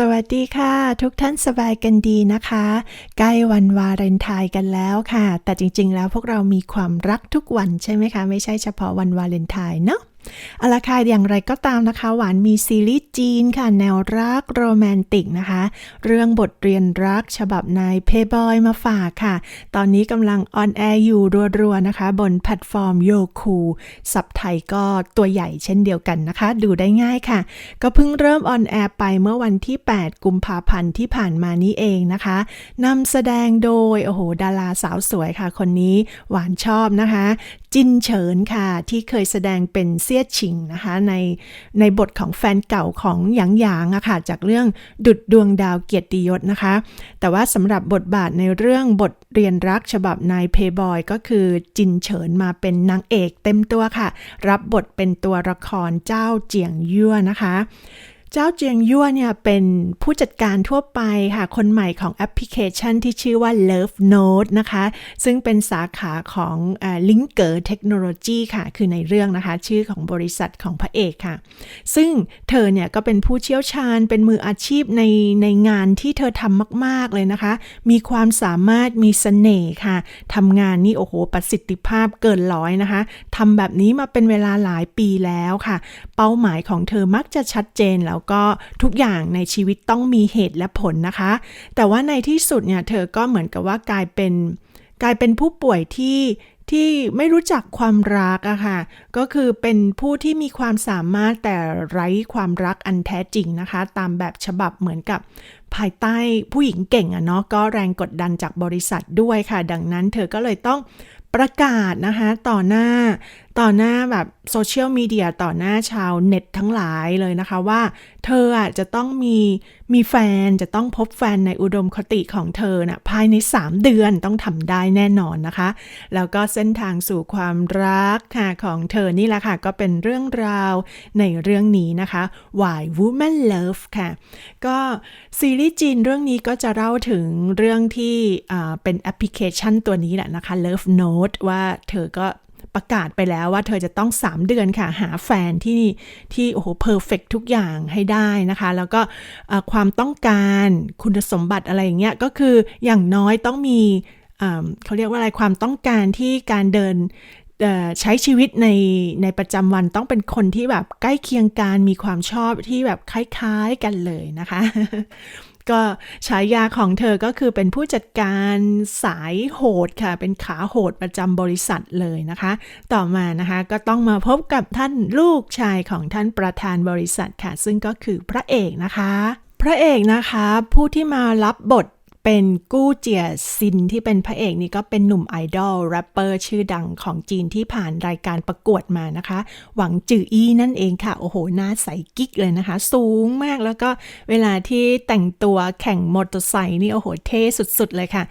สวัสดีค่ะ ทุกท่านสบายกันดีนะคะ ใกล้วันวาเลนไทน์กันแล้วค่ะ แต่จริงๆแล้วพวกเรามีความรักทุกวันใช่ไหมคะ ไม่ใช่เฉพาะวันวาเลนไทน์เนาะ เอาละค่ะอย่างไรก็ตามนะคะ หวานมีซีรีส์จีนค่ะแนวรักโรแมนติกนะคะ เรื่องบทเรียนรักฉบับนายเพย์บอยมาฝากค่ะ ตอนนี้กำลังออนแอร์อยู่รัวๆนะคะ บนแพลตฟอร์มโยคูสับไทยก็ตัวใหญ่เช่นเดียวกันนะคะ ดูได้ง่ายค่ะ ก็เพิ่งเริ่มออนแอร์ไปเมื่อวันที่ 8 กุมภาพันธ์ที่ผ่านมานี้เองนะคะนำแสดงโดย โอ้โห ดาราสาวสวยค่ะ คนนี้หวานชอบนะคะ จินเฉินค่ะ ที่เคยแสดงเป็นเซี่ยชิงนะคะ ในในบทของแฟนเก่าของหยางหยางอะค่ะ จากเรื่องดุดดวงดาวเกียรติยศนะคะ แต่ว่าสำหรับบทบาทในเรื่องบทเรียนรักฉบับนายเพย์บอยก็คือจินเฉินมาเป็นนางเอกเต็มตัวค่ะ รับบทเป็นตัวละครเจ้าเจียงยั่วนะคะ เจ้าเจียงยั่วเนี่ยเป็นผู้จัดการทั่วไปค่ะ คนใหม่ของแอปพลิเคชันที่ชื่อว่า Love Note นะคะ ซึ่งเป็นสาขาของลิงเกอร์เทคโนโลยีค่ะ คือในเรื่องนะคะ ชื่อของบริษัทของพระเอกค่ะ ซึ่งเธอเนี่ยก็เป็นผู้เชี่ยวชาญเป็นมืออาชีพในในงานที่เธอทำมาก ๆ เลยนะคะ มีความสามารถมีสเสน่ห์ค่ะทำงานนี่โอ้โห ประสิทธิภาพเกินร้อยนะคะทำแบบนี้มาเป็นเวลาหลายปีแล้วค่ะ เป้าหมายของเธอมักจะชัดเจนแล้วก็ทุกอย่างในชีวิตต้องมีเหตุและผลนะคะ แต่ว่าในที่สุดเนี่ยเธอก็เหมือนกับว่ากลายเป็นกลายเป็นผู้ป่วยที่ที่ไม่รู้จักความรักอะค่ะ ก็คือเป็นผู้ที่มีความสามารถแต่ไร้ความรักอันแท้จริงนะคะ ตามแบบฉบับเหมือนกับภายใต้ผู้หญิงเก่งอะเนาะก็แรงกดดันจากบริษัทด้วยค่ะ ดังนั้นเธอก็เลยต้องประกาศนะคะ ต่อหน้า ต่อหน้าแบบโซเชียลมีเดียต่อหน้าชาวเน็ตทั้งหลายเลยนะคะว่า เธออะจะต้องมีมีแฟนจะต้องพบแฟนในอุดมคติของเธอนะ่ะภายใน 3 เดือนต้องทำได้แน่นอนนะคะ แล้วก็เส้นทางสู่ความรักค่ะของเธอนี่แหละค่ะ ก็เป็นเรื่องราวในเรื่องนี้นะคะ Why Woman Love ค่ะ ก็ซีรีส์จีนเรื่องนี้ก็จะเล่าถึงเรื่องที่เป็นแอปพลิเคชันตัวนี้แหละนะคะ Love Note ว่าเธอก็ ประกาศไปแล้วว่าเธอจะต้อง 3 เดือนค่ะ หาแฟนที่ที่โอ้โหเพอร์เฟกทุกอย่างให้ได้นะคะ แล้วก็ความต้องการคุณสมบัติอะไรอย่างเงี้ยก็คืออย่างน้อยต้องมีเขาเรียกว่าอะไรความต้องการที่การเดินใช้ชีวิตในในประจำวันต้องเป็นคนที่แบบใกล้เคียงกันมีความชอบที่แบบคล้ายๆกันเลยนะคะ ก็ฉายาของเธอก็คือเป็นผู้จัดการสายโหดค่ะ เป็นขาโหดประจำบริษัทเลยนะคะ ต่อมานะคะก็ต้องมาพบกับท่านลูกชายของท่านประธานบริษัทค่ะ ซึ่งก็คือพระเอกนะคะ พระเอกนะคะ ผู้ที่มารับบท เป็นกู้เจียซินที่เป็นพระเอกนี่ก็เป็นหนุ่มไอดอลแรปเปอร์ชื่อดังของจีนที่ผ่านรายการประกวดมานะคะ หวังจืออี้นั่นเองค่ะ โอ้โห หน้าใสกิ๊กเลยนะคะ สูงมากแล้วก็เวลาที่แต่งตัวแข่งมอเตอร์ไซค์นี่ โอ้โห เท่สุดๆเลยค่ะ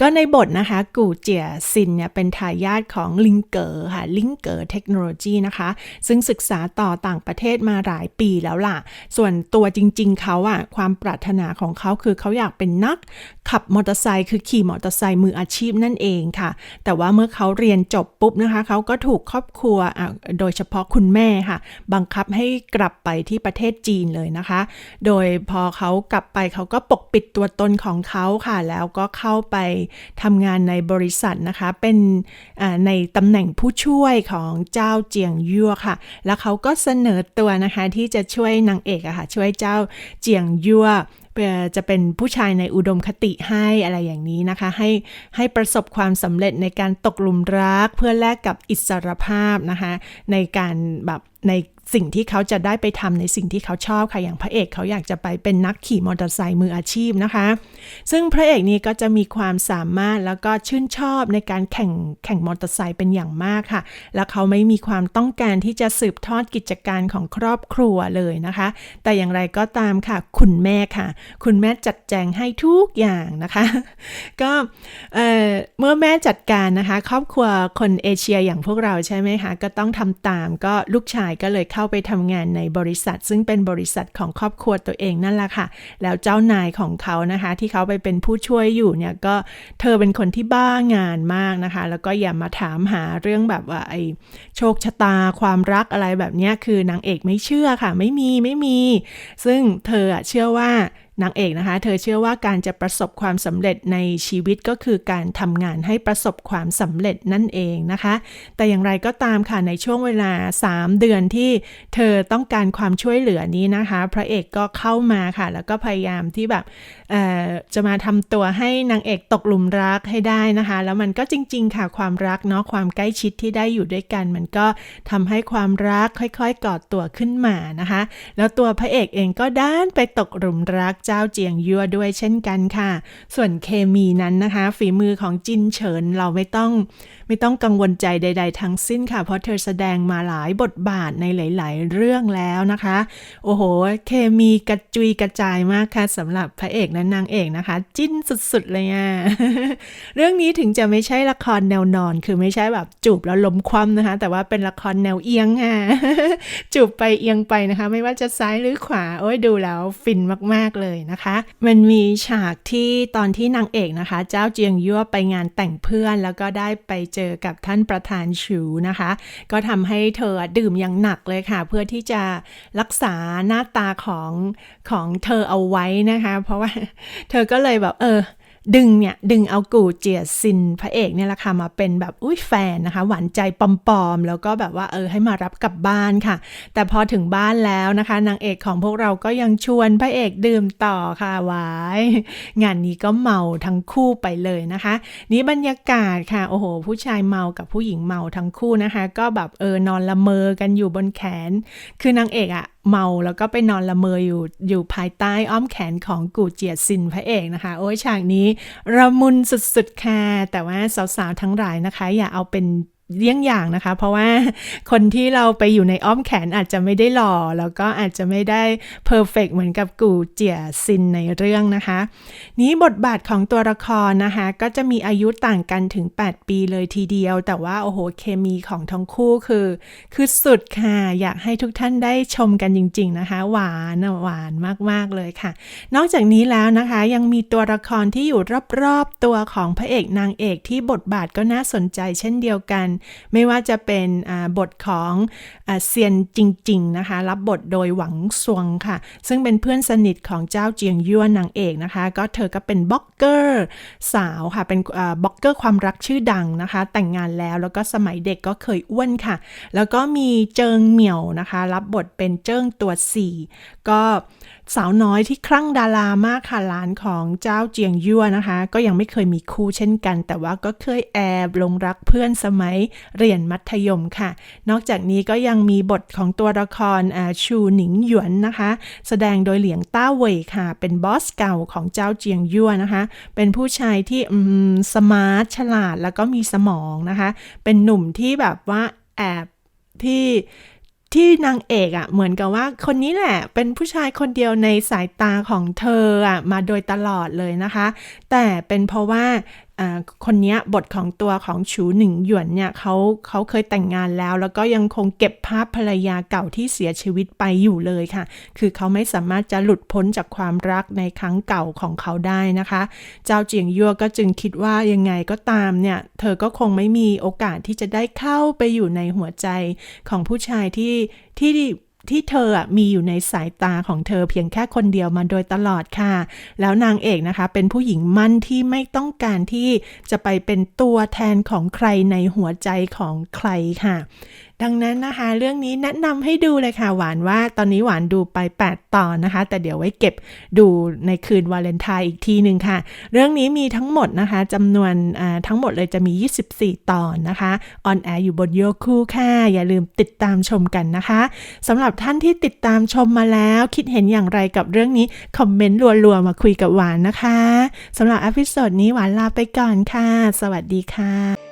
ก็ในบทนะคะ กูเจียซินเนี่ยเป็นทายาทของลิงเกอร์ค่ะลิงเกอร์เทคโนโลยีนะคะ ซึ่งศึกษาต่อต่างประเทศมาหลายปีแล้วล่ะ ส่วนตัวจริง ๆเขาอะความปรารถนาของเขาคือเขาอยากเป็นนักขับมอเตอร์ไซค์คือขี่มอเตอร์ไซค์มืออาชีพนั่นเองค่ะ แต่ว่าเมื่อเขาเรียนจบปุ๊บนะคะ เขาก็ถูกครอบครัวโดยเฉพาะคุณแม่ค่ะ บังคับให้กลับไปที่ประเทศจีนเลยนะคะ โดยพอเขากลับไปเขาก็ปกปิดตัวตนของเขาค่ะ แล้วก็เข้าไปทำงานในบริษัทนะคะ เป็นในตำแหน่งผู้ช่วยของเจ้าเจียงยั่วค่ะ แล้วเขาก็เสนอตัวนะคะที่จะช่วยนางเอกอะค่ะ ช่วยเจ้าเจียงยั่ว จะเป็นผู้ชายในอุดมคติให้อะไรอย่างนี้นะคะ ให้ให้ประสบความสำเร็จในการตกหลุมรักเพื่อแลกกับอิสรภาพนะคะ ในการแบบในสิ่งที่เขาจะได้ไปทำในสิ่งที่เขาชอบค่ะอย่างพระเอกเขาอยากจะไปเป็นนักขี่มอเตอร์ไซค์มืออาชีพนะคะ ซึ่งพระเอกนี้ก็จะมีความสามารถแล้วก็ชื่นชอบในการแข่งแข่งมอเตอร์ไซค์เป็นอย่างมากค่ะ แล้วเขาไม่มีความต้องการที่จะสืบทอดกิจการของครอบครัวเลยนะคะ แต่อย่างไรก็ตามค่ะ คุณแม่ค่ะ คุณแม่จัดแจงให้ทุกอย่างนะคะ ก็เเมื่อแม่จัดการนะคะ ครอบครัวคนเอเชียอย่างพวกเราใช่ไหมคะก็ต้องทำตามก็ลูกชายก็เลยเข้าไปทำงานในบริษัท ซึ่งเป็นบริษัทของครอบครัวตัวเองนั่นแหละค่ะ แล้วเจ้านายของเขานะคะ ที่เขาไปเป็นผู้ช่วยอยู่เนี่ยก็เธอเป็นคนที่บ้างานมากนะคะ แล้วก็อย่ามาถามหาเรื่องแบบว่าไอ้โชคชะตาความรักอะไรแบบนี้คือนางเอกไม่เชื่อค่ะ ไม่มีไม่มี ซึ่งเธอเชื่อว่า นางเอกนะคะ เธอเชื่อว่าการจะประสบความสำเร็จในชีวิตก็คือการทำงานให้ประสบความสำเร็จนั่นเองนะคะ แต่อย่างไรก็ตามค่ะในช่วงเวลา 3 เดือนที่เธอต้องการความช่วยเหลือนี้นะคะ พระเอกก็เข้ามาค่ะ แล้วก็พยายามที่แบบจะมาทำตัวให้นางเอกตกหลุมรักให้ได้นะคะ แล้วมันก็จริง ๆ ค่ะความรักเนาะความใกล้ชิดที่ได้อยู่ด้วยกัน มันก็ทำให้ความรักค่อยๆกอดตัวขึ้นมานะคะ แล้วตัวพระเอกเองก็ด้านไปตกหลุมรักเจ้าเจียงยั่วด้วยเช่นกันค่ะ ส่วนเคมีนั้นนะคะ ฝีมือของจินเฉินเราไม่ต้อง ไม่ต้องกังวลใจใด ๆ ทั้งสิ้นค่ะ เพราะเธอแสดงมาหลายบทบาทในหลาย ๆ เรื่องแล้วนะคะ โอ้โห เคมีกระจุยกระจายมากค่ะสำหรับพระเอกและนางเอกนะคะ จิ้นสุด ๆ เลยอะเรื่องนี้ถึงจะไม่ใช่ละครแนวนอน คือไม่ใช่แบบจูบแล้วล้มคว่ำนะคะ แต่ว่าเป็นละครแนวเอียงค่ะจูบไปเอียงไปนะคะ ไม่ว่าจะซ้ายหรือขวา โอ้ยดูแล้วฟินมาก ๆ เลยนะคะ มันมีฉากที่ตอนที่นางเอกนะคะ เจ้าเจียงยั่วไปงานแต่งเพื่อน แล้วก็ได้ไปเจอกับท่านประธานชูนะคะ ก็ทำให้เธอดื่มอย่างหนักเลยค่ะ เพื่อที่จะรักษาหน้าตาของของเธอเอาไว้นะคะ เพราะว่าเธอก็เลยแบบเออ ดึงเนี่ยดึงเอากูเจียซินพระเอกเนี่ยแหละค่ะมาเป็นแบบอุ้ยแฟนนะคะหวานใจปลอมๆ แล้วก็แบบว่าเออให้มารับกลับบ้านค่ะ แต่พอถึงบ้านแล้วนะคะนางเอกของพวกเราก็ยังชวนพระเอกดื่มต่อค่ะวายงานนี้ก็เมาทั้งคู่ไปเลยนะคะ นี้บรรยากาศค่ะโอ้โห ผู้ชายเมากับผู้หญิงเมาทั้งคู่นะคะ ก็แบบเออนอนละเมอกันอยู่บนแขน คือนางเอกอะ เมาแล้วก็ไปนอนละเมออยู่อยู่ภายใต้อ้อมแขนของกูเจียซินพระเอกนะคะ โอ้ยฉากนี้ระมุนสุดๆค่ะแต่ว่าสาวๆทั้งหลายนะคะ อย่าเอาเป็น เยี่ยงอย่างนะคะ เพราะว่าคนที่เราไปอยู่ในอ้อมแขนอาจจะไม่ได้หล่อ แล้วก็อาจจะไม่ได้เพอร์เฟกเหมือนกับกูเจียซินในเรื่องนะคะ นี้บทบาทของตัวละครนะคะ ก็จะมีอายุต่างกันถึง 8 ปีเลยทีเดียว แต่ว่าโอ้โหเคมีของทั้งคู่คือ คือสุดค่ะ อยากให้ทุกท่านได้ชมกันจริง ๆนะคะ หวานหวานมากๆเลยค่ะ นอกจากนี้แล้วนะคะยังมีตัวละครที่อยู่รอบๆตัวของพระเอกนางเอกที่บทบาทก็น่าสนใจเช่นเดียวกันไม่ว่าจะเป็นบทของเซียนจริง ๆ นะคะ รับบทโดยหวังซวงค่ะ ซึ่งเป็นเพื่อนสนิทของเจ้าเจียงยั่วนางเอกนะคะ ก็เธอก็เป็นบล็อกเกอร์สาวค่ะ เป็นบล็อกเกอร์ความรักชื่อดังนะคะ แต่งงานแล้วแล้วก็สมัยเด็กก็เคยอ้วนค่ะ แล้วก็มีเจิงเหมี่ยวนะคะ รับบทเป็นเจิ้งตัวสี่ก็ สาวน้อยที่คลั่งดารามากค่ะหลานของเจ้าเจียงยั่วนะคะ ก็ยังไม่เคยมีคู่เช่นกัน แต่ว่าก็เคยแอบลงรักเพื่อนสมัยเรียนมัธยมค่ะ นอกจากนี้ก็ยังมีบทของตัวละครชูหนิงหยวนนะคะ แสดงโดยเหลียงต้าเว่ยค่ะ เป็นบอสเก่าของเจ้าเจียงยั่วนะคะ เป็นผู้ชายที่สมาร์ทฉลาดแล้วก็มีสมองนะคะ เป็นหนุ่มที่แบบว่าแอบที่ ที่นางเอกอะ่ะเหมือนกับว่าคนนี้แหละ เป็นผู้ชายคนเดียวในสายตาของเธออะมาโดยตลอดเลยนะคะ แต่เป็นเพราะว่า คนนี้บทของตัวของชูหนึ่งหยวนเนี่ยเขาเขาเคยแต่งงานแล้ว แล้วก็ยังคงเก็บภาพภรรยาเก่าที่เสียชีวิตไปอยู่เลยค่ะ คือเขาไม่สามารถจะหลุดพ้นจากความรักในครั้งเก่าของเขาได้นะคะ เจ้าเจียงยัวก็จึงคิดว่ายังไงก็ตามเนี่ย เธอก็คงไม่มีโอกาสที่จะได้เข้าไปอยู่ในหัวใจของผู้ชายที่ที่ ที่เธอมีอยู่ในสายตาของเธอเพียงแค่คนเดียวมาโดยตลอดค่ะ แล้วนางเอกนะคะเป็นผู้หญิงมั่นที่ไม่ต้องการที่จะไปเป็นตัวแทนของใครในหัวใจของใครค่ะดังนั้นนะคะ เรื่องนี้แนะนำให้ดูเลยค่ะ หวานว่าตอนนี้หวานดูไป 8 ตอนนะคะ แต่เดี๋ยวไว้เก็บดูในคืนวาเลนไทน์อีกทีหนึ่งค่ะ เรื่องนี้มีทั้งหมดนะคะจำนวนทั้งหมดเลยจะมี 24 ตอนนะคะออนแอร์อยู่บนโยคูค่ะ อย่าลืมติดตามชมกันนะคะสำหรับท่านที่ติดตามชมมาแล้วคิดเห็นอย่างไรกับเรื่องนี้ คอมเมนต์รัวๆมาคุยกับหวานนะคะสำหรับอพิโซดนี้หวานลาไปก่อนค่ะ สวัสดีค่ะ